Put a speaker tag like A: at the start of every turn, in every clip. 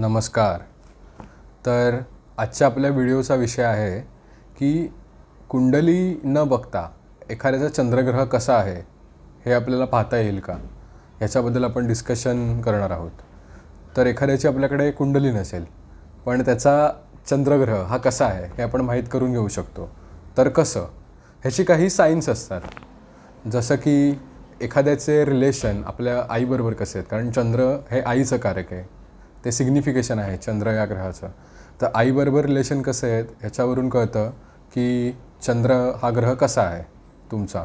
A: नमस्कार. तर आजच्या आपल्या व्हिडिओचा विषय आहे की कुंडली न बघता एखाद्याचा चंद्रग्रह कसा आहे हे आपल्याला पाहता येईल का? ह्याच्याबद्दल आपण डिस्कशन करणार आहोत. तर एखाद्याची आपल्याकडे कुंडली नसेल पण त्याचा चंद्रग्रह हा कसा आहे हे आपण माहीत करून घेऊ शकतो. तर कसं? ह्याची काही सायन्स असतात. जसं की एखाद्याचे रिलेशन आपल्या आईबरोबर कसे आहेत? कारण चंद्र हे आईचं कारक आहे. ते सिग्निफिकेशन आहे चंद्र या ग्रहाचं. तर आईबरोबर रिलेशन कसं आहेत ह्याच्यावरून कळतं की चंद्र हा ग्रह कसा आहे तुमचा.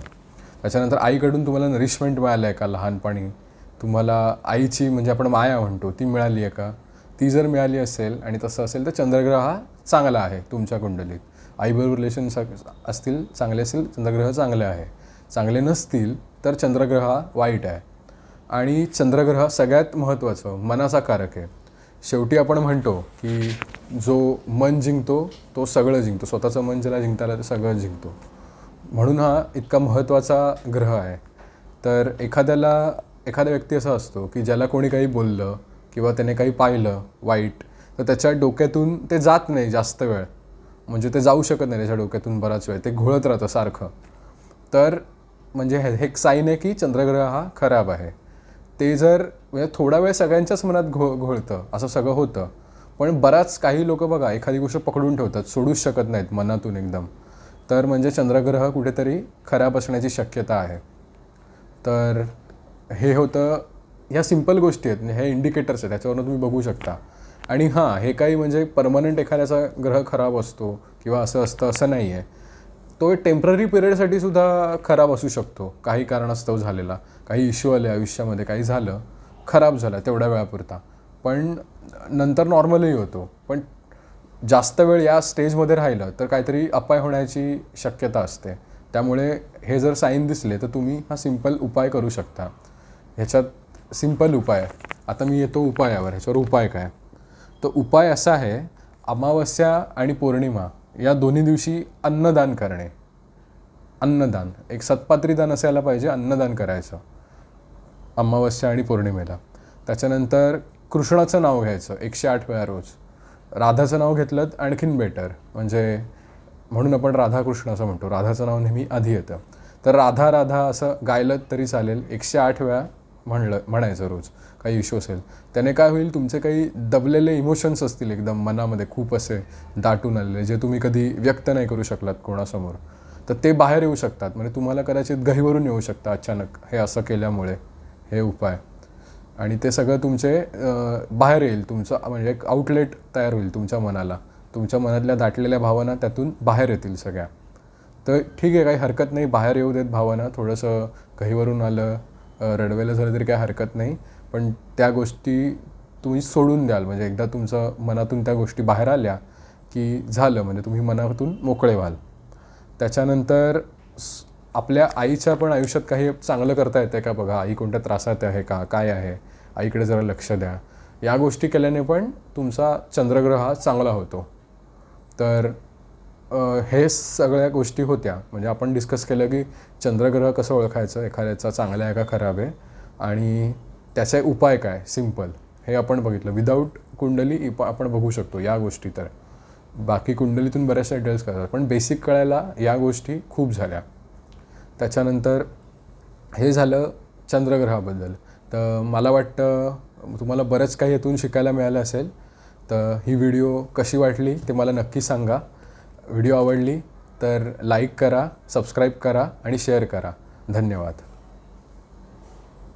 A: त्याच्यानंतर आईकडून तुम्हाला नरिशमेंट मिळालं आहे का लहानपणी? तुम्हाला आईची म्हणजे आपण माया म्हणतो ती मिळाली आहे का? ती जर मिळाली असेल आणि तसं असेल तर चंद्रग्रह हा चांगला आहे तुमच्या कुंडलीत. आईबरोबर रिलेशन असतील चांगले असेल चंद्रग्रह चांगले आहे. चांगले नसतील तर चंद्रग्रह हा वाईट आहे. आणि चंद्रग्रह सगळ्यात महत्त्वाचं मनाचा कारक आहे. शेवटी आपण म्हणतो की जो मन जिंकतो तो सगळं जिंकतो. स्वतःचं मन ज्याला जिंकता आलं तर सगळं जिंकतो. म्हणून हा इतका महत्त्वाचा ग्रह आहे. तर एखाद्याला एखादा व्यक्ती असा असतो की ज्याला कोणी काही बोललं किंवा त्याने काही पाहिलं वाईट तर त्याच्या डोक्यातून ते जात नाही जास्त वेळ. म्हणजे ते जाऊ शकत नाही त्याच्या डोक्यातून बराच वेळ. ते घोळत राहतं सारखं. तर म्हणजे हे हे एक साईन आहे की चंद्रग्रह हा खराब आहे. ते जर म्हणजे थोडा वेळ सगळ्यांच्याच मनात घो घोळतं असं सगळं होतं. पण बराच काही लोक बघा एखादी गोष्ट पकडून ठेवतात सोडूच शकत नाहीत मनातून एकदम. तर म्हणजे चंद्रग्रह कुठेतरी खराब असण्याची शक्यता आहे. तर हे होतं ह्या सिंपल गोष्टी आहेत हे इंडिकेटर्स आहेत त्याच्यावरून तुम्ही बघू शकता. आणि हां हे काही म्हणजे परमनंट एखाद्याचा ग्रह खराब असतो किंवा असं असतं असं नाही आहे तो टेंपररी पिरियडसाठी सुद्धा खराब असू शकतो. काही कारणास्तव झालेला काही इश्यू आले आयुष्यामध्ये काही झालं खराब झालं तेवढ्या वेळापुरता. पण नंतर नॉर्मलही होतो. पण जास्त वेळ या स्टेजमध्ये राहिलं तर काहीतरी अपाय होण्याची शक्यता असते. त्यामुळे हे जर साईन दिसले तर तुम्ही हा सिंपल उपाय करू शकता. ह्याच्यात सिंपल उपाय आता मी येतो उपायावर. ह्याच्यावर उपाय काय? तर उपाय असा आहे अमावस्या आणि पौर्णिमा या दोन्ही दिवशी अन्नदान करणे. अन्नदान. एक सत्पात्रीदान असायला पाहिजे अन्नदान करायचं. अमावस्या आणि पौर्णिमेला. त्याच्यानंतर कृष्णाचं नाव घ्यायचं एकशे आठ वेळा रोज. राधाचं नाव घेतलं आणखीन बेटर म्हणजे म्हणून आपण राधाकृष्ण असं म्हणतो. राधाचं नाव नेहमी आधी येतं. तर राधा राधा असं गायलं तरी चालेल एकशे आठ वेळा म्हणलं म्हणायचं रोज. काही इश्यू असेल. त्याने काय होईल तुमचे काही दबलेले इमोशन्स असतील एकदम मनामध्ये. खूप असे दाटून आलेले जे तुम्ही कधी व्यक्त नाही करू शकलात कोणासमोर. तर ते बाहेर येऊ शकतात. म्हणजे तुम्हाला कदाचित गहीवरून येऊ शकतं अचानक हे असं केल्यामुळे. हे उपाय. आणि ते सगळं तुमचे बाहेर येईल. तुमचं म्हणजे एक आउटलेट तयार होईल तुमच्या मनाला. तुमच्या मनातल्या दाटलेल्या भावना त्यातून बाहेर येतील सगळ्या. तर ठीक आहे काही हरकत नाही. बाहेर येऊ देत भावना. थोडंसं घहीवरून आलं रडवेलं झालं तरी काही हरकत नाही. पण त्या गोष्टी तुम्ही सोडून द्याल. म्हणजे एकदा तुमचं मनातून त्या गोष्टी बाहेर आल्या की झालं. म्हणजे तुम्ही मनातून मोकळे व्हाल. त्याच्यानंतर आपल्या आईच्या पण आयुष्यात काही चांगलं करता येतं का बघा? आई कोणत्या त्रासात आहे का? काय आहे? आईकडे जरा लक्ष द्या. या गोष्टी केल्याने पण तुमचा चंद्रग्रह हा चांगला होतो. तर हे सगळ्या गोष्टी होत्या. म्हणजे आपण डिस्कस केलं की चंद्रग्रह कसं ओळखायचं? एखाद्याचा चांगला आहे का खराब आहे? आणि त्याचे उपाय काय? सिंपल हे आपण बघितलं. विदाऊट कुंडली इप आपण बघू शकतो या गोष्टी तर. बाकी कुंडलीतून बऱ्याचशा डिटेल्स करतात पण बेसिक कळायला या गोष्टी खूप झाल्या. त्याच्यानंतर हे झालं चंद्रग्रहाबद्दल. तर मला वाटतं तुम्हाला बरंच काही यातून शिकायला मिळालं असेल तर ही व्हिडिओ कशी वाटली ते मला नक्की सांगा. व्हिडिओ आवडली तर लाईक करा सबस्क्राईब करा आणि शेअर करा. धन्यवाद.